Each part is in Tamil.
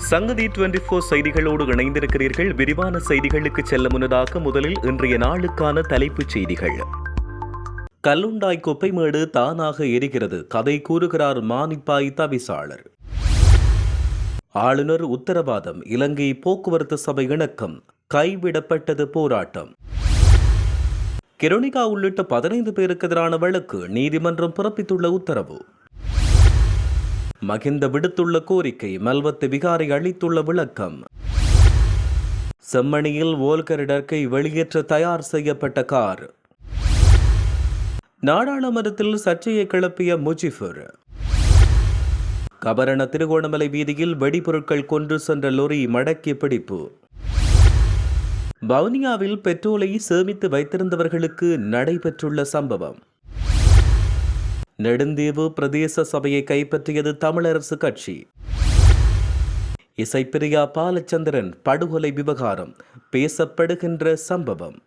சங்கதி டுவெண்டி போர் செய்திகளோடு இணைந்திருக்கிறீர்கள். விரிவான செய்திகளுக்கு செல்ல முன்னதாக முதலில் இன்றைய நாளுக்கான தலைப்புச் செய்திகள். கல்லுண்டாய் குப்பைமேடு தானாக எரிகிறது. கதை கூறுகிறார் மானிப்பாய் தவிசாளர். ஆளுநர் உத்தரவாதம். இலங்கை போக்குவரத்து சபை இணக்கம். கைவிடப்பட்டது போராட்டம். கிருணிகா உள்ளிட்ட பதினைந்து பேருக்கு எதிரான வழக்கு நீதிமன்றம் பிறப்பித்துள்ள உத்தரவு. மகிந்த விடுத்துள்ள கோரிக்கை மல்வத்து விகாரை அளித்துள்ள விளக்கம். செம்மணியில் வோல்கரிடர்க்கை வெளியேற்ற தயார் செய்யப்பட்ட கார். நாடாளுமன்றத்தில் சர்ச்சையை கிளப்பிய முஜிபுர். கபரண திருகோணமலை வீதியில் வெடிபொருட்கள் கொன்று சென்ற லொரி மடக்கி பிடிப்பு. வவுனியாவில் பெட்ரோலை சேமித்து வைத்திருந்தவர்களுக்கு நடைபெற்றுள்ள சம்பவம். நெடுந்தீவு பிரதேச சபையை கைப்பற்றியது தமிழரசு கட்சி. இசைப்பிரியா பாலச்சந்திரன் படுகொலை விவகாரம் பேசப்படுகின்ற சம்பவம்.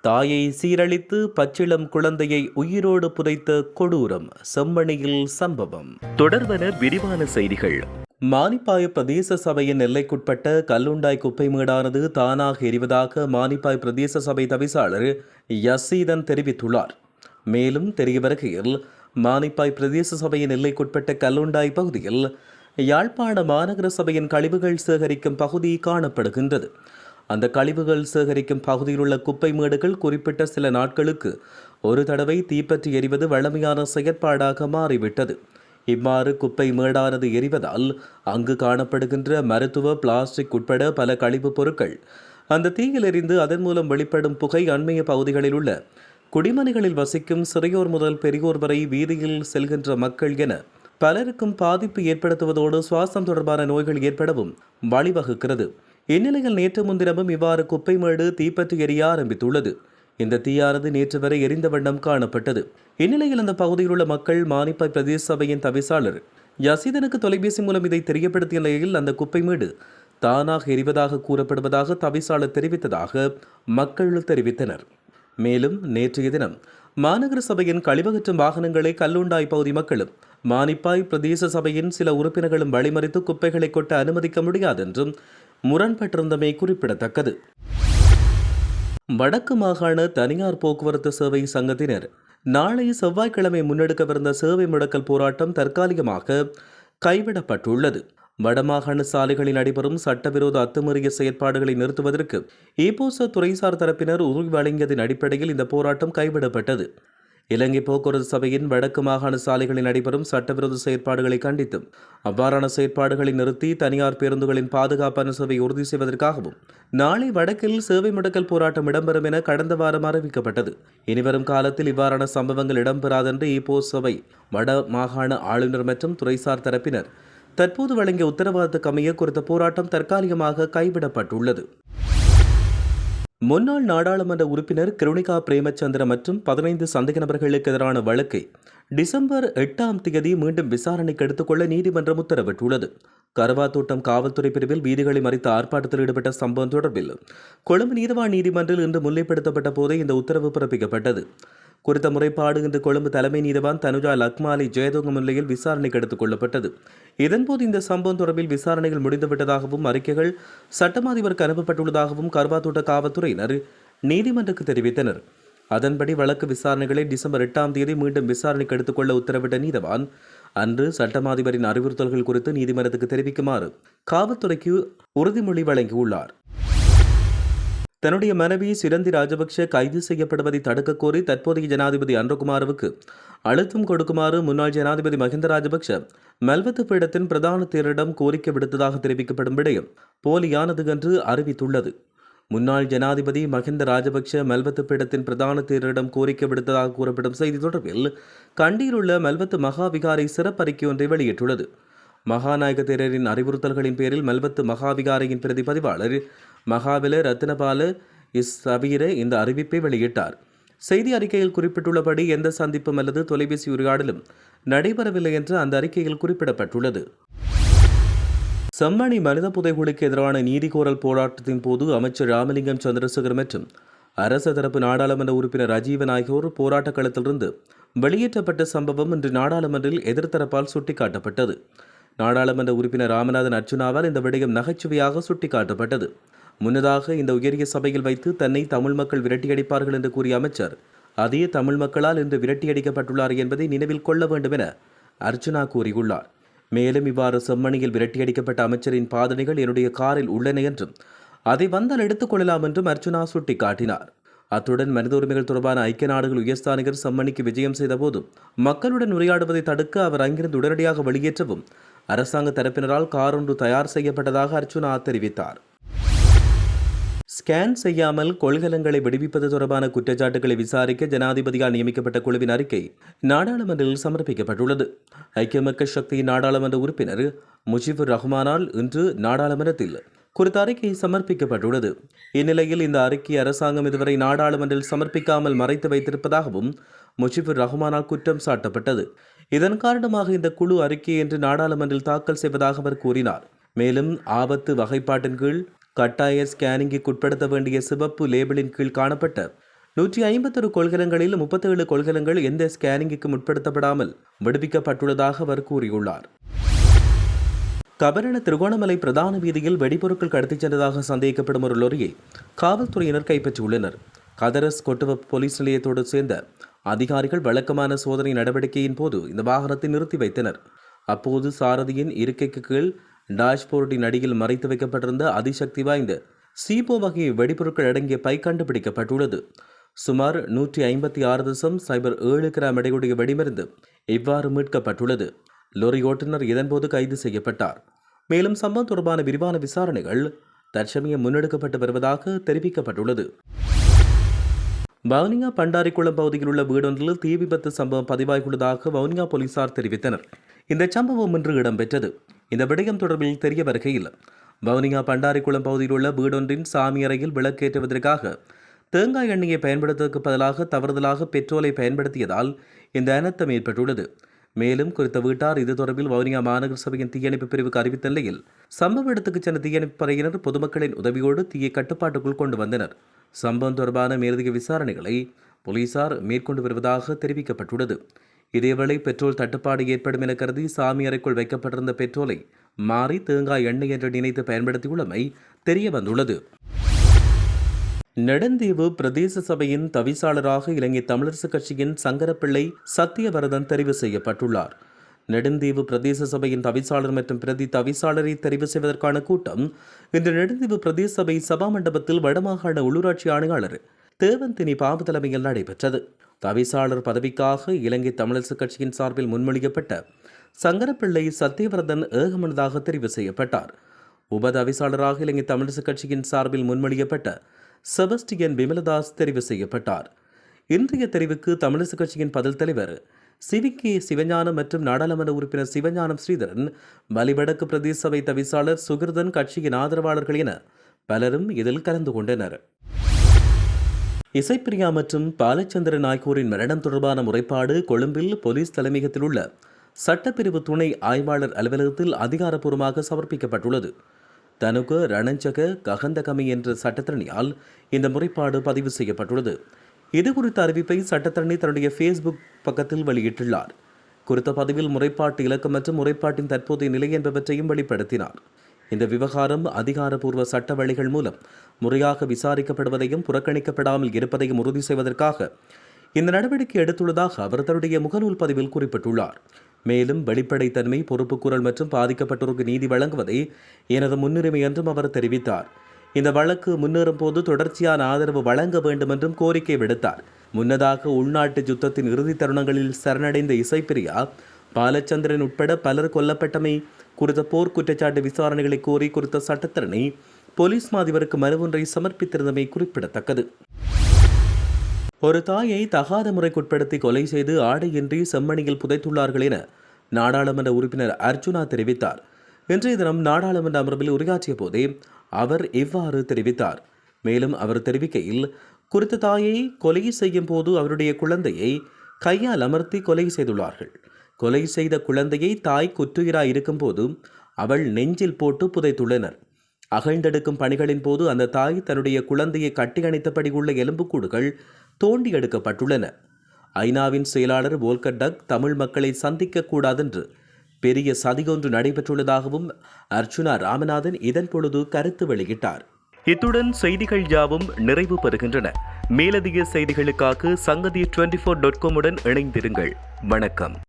தாயை சீரழித்து பச்சிளம் குழந்தையை உயிரோடு புதைத்த கொடூரம் செம்மணியில் சம்பவம். தொடர்வன விரிவான செய்திகள். மானிப்பாய் பிரதேச சபையின் எல்லைக்குட்பட்ட கல்லுண்டாய் குப்பை மேடானது தானாக எரிவதாக மானிப்பாய் பிரதேச சபை தவிசாளர் யசீதன் தெரிவித்துள்ளார். மேலும் தெரிய வருகையில் மானிப்பாய் பிரதேச சபையின் எல்லைக்குட்பட்ட கல்லுண்டாய் பகுதியில் யாழ்ப்பாண மாநகர சபையின் கழிவுகள் சேகரிக்கும் பகுதி காணப்படுகின்றது. அந்த கழிவுகள் சேகரிக்கும் பகுதியில் உள்ள குப்பை மேடுகள் குறிப்பிட்ட சில நாட்களுக்கு ஒரு தடவை தீப்பற்றி எரிவது வழமையான செயற்பாடாக மாறிவிட்டது. இவ்வாறு குப்பை மேடானது எரிவதால் அங்கு காணப்படுகின்ற மருத்துவ பிளாஸ்டிக் உட்பட பல கழிவுப் பொருட்கள் அந்த தீயில் எரிந்து அதன் மூலம் வெளிப்படும் புகை அண்மைய பகுதிகளில் உள்ள குடிமனைகளில் வசிக்கும் சிறையோர் முதல் பெரியோர் வரை வீதியில் செல்கின்ற மக்கள் என பலருக்கும் பாதிப்பு ஏற்படுத்துவதோடு சுவாசம் தொடர்பான நோய்கள் ஏற்படவும் வழிவகுக்கிறது. இந்நிலையில் நேற்று முன்தினமும் இவ்வாறு குப்பை மேடு தீப்பற்றி எரிய ஆரம்பித்துள்ளது. இந்த தீயானது நேற்று வரை எரிந்த வண்ணம் காணப்பட்டது. இந்நிலையில் அந்த பகுதியில் உள்ள மக்கள் மானிப்பாய் பிரதேச சபையின் தவிசாளர் யசீதனுக்கு தொலைபேசி மூலம் இதை தெரியப்படுத்திய நிலையில் அந்த குப்பை மேடு தானாக எரிவதாக கூறப்படுவதாக தவிசாளர் தெரிவித்ததாக மக்கள் தெரிவித்தனர். மேலும் நேற்றைய தினம் மாநகர சபையின் கழிவகற்றும் வாகனங்களை கல்லுண்டாய் பகுதி மக்களும் மானிப்பாய் பிரதேச சபையின் சில உறுப்பினர்களும் வழிமறித்து குப்பைகளை கொட்ட அனுமதிக்க முடியாதென்றும் முரண்பட்டிருந்தமை குறிப்பிடத்தக்கது. வடக்கு மாகாண தனியார் போக்குவரத்து சேவை சங்கத்தினர் நாளை செவ்வாய்க்கிழமை முன்னெடுக்கவிருந்த சேவை முடக்கல் போராட்டம் தற்காலிகமாக கைவிடப்பட்டுள்ளது. வடமாகாண சாலைகளில் நடைபெறும் சட்டவிரோத அத்துமீறிய செயற்பாடுகளை நிறுத்துவதற்கு ஈபோச துறைசார் தரப்பினர் உறுதி வழங்கியதன் அடிப்படையில் இந்த போராட்டம் கைவிடப்பட்டது. இலங்கை போக்குவரத்து சபையின் வடக்கு மாகாண சாலைகளில் நடைபெறும் சட்டவிரோத செயற்பாடுகளை கண்டித்தும் அவ்வாறான செயற்பாடுகளை நிறுத்தி தனியார் பேருந்துகளின் பாதுகாப்பான சேவை உறுதி செய்வதற்காகவும் நாளை வடக்கில் சேவை முடக்கல் போராட்டம் இடம்பெறும் என கடந்த வாரம் அறிவிக்கப்பட்டது. இனிவரும் காலத்தில் இவ்வாறான சம்பவங்கள் இடம்பெறாதென்று இப்போ சபை வட மாகாண ஆளுநர் மற்றும் துறைசார் தரப்பினர் தற்போது வழங்கிய உத்தரவாதத்துக்கு அமைய குறித்த போராட்டம் தற்காலிகமாக கைவிடப்பட்டுள்ளது. முன்னாள் நாடாளுமன்ற உறுப்பினர் கிருணிகா பிரேமச்சந்திர மற்றும் பதினைந்து சந்தேக நபர்களுக்கு எதிரான வழக்கை டிசம்பர் எட்டாம் தேதி மீண்டும் விசாரணைக்கு எடுத்துக்கொள்ள நீதிமன்றம் உத்தரவிட்டுள்ளது. கருவாத்தோட்டம் காவல்துறை பிரிவில் வீதிகளை மறித்து ஆர்ப்பாட்டத்தில் ஈடுபட்ட சம்பவம் தொடர்பில் கொழும்பு நீதிவான் நீதிமன்றில் இன்று முன்னிலைப்படுத்தப்பட்ட போதே இந்த உத்தரவு பிறப்பிக்கப்பட்டது. குறித்த முறைப்பாடு இன்று கொழும்பு தலைமை நீதிவான் தனுஜா லக்மாலி ஜெயதோங்க முன்னிலையில் விசாரணைக்கு எடுத்துக் கொள்ளப்பட்டது. இதன்போது இந்த சம்பவம் தொடர்பில் விசாரணைகள் முடிந்துவிட்டதாகவும் அறிக்கைகள் சட்டமாதிபருக்கு அனுப்பப்பட்டுள்ளதாகவும் கர்வாத்தோட்ட காவல்துறையினர் நீதிமன்றக்கு தெரிவித்தனர். அதன்படி வழக்கு விசாரணைகளை டிசம்பர் எட்டாம் தேதி மீண்டும் விசாரணைக்கு எடுத்துக்கொள்ள உத்தரவிட்ட நீதவான் அன்று சட்டமாதிபரின் அறிவுறுத்தல்கள் குறித்து நீதிமன்றத்துக்கு தெரிவிக்குமாறு காவல்துறைக்கு உறுதிமொழி வழங்கியுள்ளார். தன்னுடைய மனைவி சிரந்தி ராஜபக்ஷ கைது செய்யப்படுவதை தடுக்க கோரி தற்போதைய ஜனாதிபதி அன்றகுமாரவுக்கு அழுத்தம் கொடுக்குமாறு முன்னாள் ஜனாதிபதி மஹிந்த ராஜபக்ஷ மல்வத்து பீடத்தின் பிரதான தேரிடம் கோரிக்கை விடுத்ததாக தெரிவிக்கப்படும் விடயம் போலியானது என்று அறிவித்துள்ளது. முன்னாள் ஜனாதிபதி மஹிந்த ராஜபக்ஷ மல்வத்து பீடத்தின் பிரதான தேரிடம் கோரிக்கை விடுத்ததாக கூறப்படும் செய்தி தொடர்பில் கண்டியில் உள்ள மல்வத்து மகாவிகாரை சிறப்பறிக்கை ஒன்றை வெளியிட்டுள்ளது. மகாநாயக தேரரின் அறிவுறுத்தல்களின் பேரில் மல்வத்து மகாவிகாரையின் பிரதிபதிவாளர் பதிவாளர் மகாவில ரத்னபால இஸ் சபீர இந்த அறிவிப்பை வெளியிட்டார். செய்தி அறிக்கையில் குறிப்பிட்டுள்ளபடி எந்த சந்திப்பும் அல்லது தொலைபேசி உரையாடலும் நடைபெறவில்லை என்று அந்த அறிக்கையில் குறிப்பிடப்பட்டுள்ளது. செம்மணி மனித புதைகுழிக்கு எதிரான நீதிகோரல் போராட்டத்தின் போது அமைச்சர் ராமலிங்கம் சந்திரசேகர் மற்றும் அரசு தரப்பு நாடாளுமன்ற உறுப்பினர் அஜீவன் ஆகியோர் போராட்ட களத்திலிருந்து வெளியேற்றப்பட்ட சம்பவம் இன்று நாடாளுமன்றில் எதிர்த்தரப்பால் சுட்டிக்காட்டப்பட்டது. நாடாளுமன்ற உறுப்பினர் ராமநாதன் அர்ஜுனாவால் இந்த விடயம் நகைச்சுவையாக சுட்டிக்காட்டப்பட்டது. முன்னதாக இந்த உயரிய சபையில் வைத்து தன்னை தமிழ் மக்கள் விரட்டியடிப்பார்கள் என்று கூறிய அமைச்சர் அதே தமிழ் மக்களால் இன்று விரட்டியடிக்கப்பட்டுள்ளார் என்பதை நினைவில் கொள்ள வேண்டும் என அர்ச்சுனா கூறியுள்ளார். மேலும் இவ்வாறு செம்மணியில் விரட்டியடிக்கப்பட்ட அமைச்சரின் பாதனைகள் என்னுடைய காரில் உள்ளன என்றும் அதை வந்தால் எடுத்துக் கொள்ளலாம் என்றும் அர்ச்சுனா சுட்டிக்காட்டினார். அத்துடன் மனித உரிமைகள் தொடர்பான ஐக்கிய நாடுகள் உயர்ஸ்தானிகர் செம்மணிக்கு விஜயம் செய்தபோதும் மக்களுடன் உரையாடுவதை தடுக்க அவர் அங்கிருந்து உடனடியாக வெளியேற்றவும் அரசாங்க தரப்பினரால் கார் ஒன்று தயார் செய்யப்பட்டதாக அர்ச்சுனா தெரிவித்தார். ஸ்கேன் செய்யாமல் கொள்கலங்களை விடுவிப்பது தொடர்பான குற்றச்சாட்டுகளை விசாரிக்க ஜனாதிபதியால் நியமிக்கப்பட்ட குழுவின் அறிக்கை நாடாளுமன்றில் சமர்ப்பிக்கப்பட்டுள்ளது. ஐக்கிய மக்கள் சக்தியின் நாடாளுமன்ற உறுப்பினர் முஜிபுர் ரஹ்மானால் இன்று நாடாளுமன்றத்தில் குறித்த அறிக்கை சமர்ப்பிக்கப்பட்டுள்ளது. இந்நிலையில் இந்த அறிக்கை அரசாங்கம் இதுவரை நாடாளுமன்றில் சமர்ப்பிக்காமல் மறைத்து வைத்திருப்பதாகவும் முஜிபுர் ரஹ்மானால் குற்றம் சாட்டப்பட்டது. இதன் காரணமாக இந்த குழு அறிக்கை என்று நாடாளுமன்றில் தாக்கல் செய்வதாக அவர் கூறினார். மேலும் ஆபத்து வகைப்பாட்டின் கீழ் கட்டாய ஸ்கேனிங்குக்கு உட்படுத்த வேண்டிய சிவப்பு லேபிளின் கீழ் காணப்பட்ட நூற்றி ஐம்பத்தொரு கொள்கலங்களில் முப்பத்தேழு கொள்கலங்கள் எந்த ஸ்கேனிங்குக்கும் உட்படுத்தப்படாமல் விடுவிக்கப்பட்டுள்ளதாக அவர் கூறியுள்ளார். கபரண திருகோணமலை பிரதான வீதியில் வெடிபொருட்கள் கடத்திச் சென்றதாக சந்தேகிக்கப்படும் ஒரு லொரியை காவல்துறையினர் கைப்பற்றியுள்ளனர். கதரஸ் கொட்டுவ போலீஸ் நிலையத்தோடு சேர்ந்த அதிகாரிகள் வழக்கமான சோதனை நடவடிக்கையின் போது இந்த வாகனத்தை நிறுத்தி வைத்தனர். அப்போது சாரதியின் இருக்கைக்கு கீழ் டாஷ்போர்டின் அடியில் மறைத்து வைக்கப்பட்டிருந்த அதிசக்தி வாய்ந்த சீபோ வகை வெடிபொருட்கள் அடங்கிய பை கண்டுபிடிக்கப்பட்டுள்ளது. சுமார் நூற்றி ஐம்பத்தி ஆறு தசம் சைபர் ஏழு கிராம் எடையுடைய வெடிமருந்து இவ்வாறு மீட்கப்பட்டுள்ளது. லொரி ஓட்டுநர் இதன்போது கைது செய்யப்பட்டார். மேலும் சம்பவம் தொடர்பான விரிவான விசாரணைகள் தற்சமயம் முன்னெடுக்கப்பட்டு வருவதாக தெரிவிக்கப்பட்டுள்ளது. வவுனியா பண்டாரிக்குளம் பகுதியில் உள்ள வீடொன்றில் தீ விபத்து சம்பவம் பதிவாகியுள்ளதாக வவுனியா போலீசார் தெரிவித்தனர். இந்த சம்பவம் இன்று இடம்பெற்றது. இந்த விடயம் தொடர்பில் தெரிய வருகையில் வவுனியா பண்டாரிக்குளம் பகுதியில் உள்ள வீடொன்றின் சாமி அறையில் விளக்கேற்றுவதற்காக தேங்காய் எண்ணெயை பயன்படுத்துவதற்கு பதிலாக தவறுதலாக பெட்ரோலை பயன்படுத்தியதால் இந்த அனர்த்தம் ஏற்பட்டுள்ளது. மேலும் குறித்த வீட்டார் இது தொடர்பில் வவுனியா மாநகர சபையின் தீயணைப்பு பிரிவுக்கு அறிவித்த நிலையில் சம்பவ இடத்துக்கு சென்ற தீயணைப்பு படையினர் பொதுமக்களின் உதவியோடு தீயை கட்டுப்பாட்டுக்குள் கொண்டு வந்தனர். சம்பவம் தொடர்பான மேலதிக விசாரணைகளை போலீசார் மேற்கொண்டு வருவதாக தெரிவிக்கப்பட்டுள்ளது. இதேவேளை பெட்ரோல் தட்டுப்பாடு ஏற்படும் என கருதி சாமி அறைக்குள் வைக்கப்பட்டிருந்த பெட்ரோலை மாறி தேங்காய் எண்ணெய் என்று நினைத்து பயன்படுத்தியுள்ளமை தெரிய வந்துள்ளது. நெடுந்தீவு பிரதேச சபையின் தவிசாளராக இலங்கை தமிழரசு கட்சியின் சங்கரப்பிள்ளை சத்தியவரதன் தெரிவு செய்யப்பட்டுள்ளார். நெடுந்தீவு பிரதேச சபையின் தவிசாளர் மற்றும் பிரதி தவிசாளரை தெரிவு செய்வதற்கான கூட்டம் இன்று நெடுந்தீவு பிரதேச சபை சபா மண்டபத்தில் வடமாகாண உள்ளூராட்சி ஆணையாளர் தேவந்தினி பாபு தலைமையில் நடைபெற்றது. தவிசாளர் பதவிக்காக இலங்கை தமிழரசு கட்சியின் சார்பில் முன்மொழியப்பட்ட சங்கரப்பிள்ளை சத்தியவரதன் ஏகமனதாக தெரிவு செய்யப்பட்டார். உப தவிசாளராக இலங்கை தமிழரசுக் கட்சியின் சார்பில் முன்மொழியப்பட்ட செபஸ்டியன் விமலதாஸ் தெரிவு செய்யப்பட்டார். இன்றைய தெரிவுக்கு தமிழரசுக் கட்சியின் பதில் தலைவர் சிவிக்கி சிவஞானம் மற்றும் நாடாளுமன்ற உறுப்பினர் சிவஞானம் ஸ்ரீதரன் வலிவடக்கு பிரதேச சபை தவிசாளர் சுகிர்தன் கட்சியின் ஆதரவாளர்கள் என பலரும் இதில் கலந்து கொண்டனர். இசைப்பிரியா மற்றும் பாலச்சந்திரன் ஆகியோரின் மரணம் தொடர்பான முறைப்பாடு கொழும்பில் போலீஸ் தலைமையகத்தில் உள்ள சட்டப்பிரிவு துணை ஆய்வாளர் அலுவலகத்தில் அதிகாரப்பூர்வமாக சமர்ப்பிக்கப்பட்டுள்ளது. தனுக ரணஞ்சக ககந்தகமி என்ற சட்டத்தரணியால் இந்த முறைப்பாடு பதிவு செய்யப்பட்டுள்ளது. இது குறித்த அறிவிப்பை சட்டத்தரணி தன்னுடைய ஃபேஸ்புக் பக்கத்தில் வெளியிட்டுள்ளார். குறித்த பதிவில் முறைப்பாட்டு இலக்கம் மற்றும் முறைப்பாட்டின் தற்போதைய நிலை என்பவற்றையும் வெளிப்படுத்தினார். இந்த விவகாரம் அதிகாரப்பூர்வ சட்ட வழிகள் மூலம் முறையாக விசாரிக்கப்படுவதையும் புறக்கணிக்கப்படாமல் இருப்பதையும் உறுதி செய்வதற்காக இந்த நடவடிக்கை எடுத்துள்ளதாக அவர் தன்னுடைய முகநூல் பதிவில் குறிப்பிட்டுள்ளார். மேலும் வெளிப்படைத்தன்மை பொறுப்புக்கூறல் மற்றும் பாதிக்கப்பட்டோருக்கு நீதி வழங்குவதை எனது முன்னுரிமை என்றும் அவர் தெரிவித்தார். இந்த வழக்கு முன்னேறும் போது தொடர்ச்சியான ஆதரவு வழங்க வேண்டும் என்றும் கோரிக்கை விடுத்தார். முன்னதாக உள்நாட்டு யுத்தத்தின் இறுதி தருணங்களில் சரணடைந்த இசைப்பிரியா பாலச்சந்திரன் உட்பட பலர் கொல்லப்பட்டமை குறித்த போர் குற்றச்சாட்டு விசாரணைகளை கோரி குறித்த சட்டத்திறனை போலீஸ் மாதிபருக்கு மறுவொன்றை சமர்ப்பித்திருந்தமை குறிப்பிடத்தக்கது. ஒரு தாயை தகாத முறைக்குட்படுத்தி கொலை செய்து ஆடையின்றி செம்மணியில் புதைத்துள்ளார்கள் என நாடாளுமன்ற உறுப்பினர் அர்ஜுனா தெரிவித்தார். இன்றைய தினம் நாடாளுமன்ற அமர்வில் உரையாற்றிய போதே அவர் இவ்வாறு தெரிவித்தார்? மேலும் அவர் தெரிவிக்கையில் குறித்த தாயை கொலை செய்யும் போது அவருடைய குழந்தையை கையால் அமர்த்தி கொலை செய்துள்ளார்கள். கொலை செய்த குழந்தையை தாய் குற்றுயிராய் இருக்கும்போது அவள் நெஞ்சில் போட்டு புதைத்துள்ளனர். அகழ்ந்தெடுக்கும் பணிகளின் போது அந்த தாய் தன்னுடைய குழந்தையை கட்டி அணைத்தபடி உள்ள எலும்புக்கூடுகள் தோண்டி எடுக்கப்பட்டுள்ளன. ஐநாவின் செயலாளர் வோல்கர் டக் தமிழ் மக்களை சந்திக்கக்கூடாதென்று பெரிய சதிகொன்று நடைபெற்றுள்ளதாகவும் அர்ச்சுனா ராமநாதன் இதன் பொழுது கருத்து வெளியிட்டார். இத்துடன் செய்திகள் யாவும் நிறைவு பெறுகின்றன. மேலதிக செய்திகளுக்காக சங்கதி டுவெண்டி ஃபோர் டாட் காமுடன் இணைந்திருங்கள். வணக்கம்.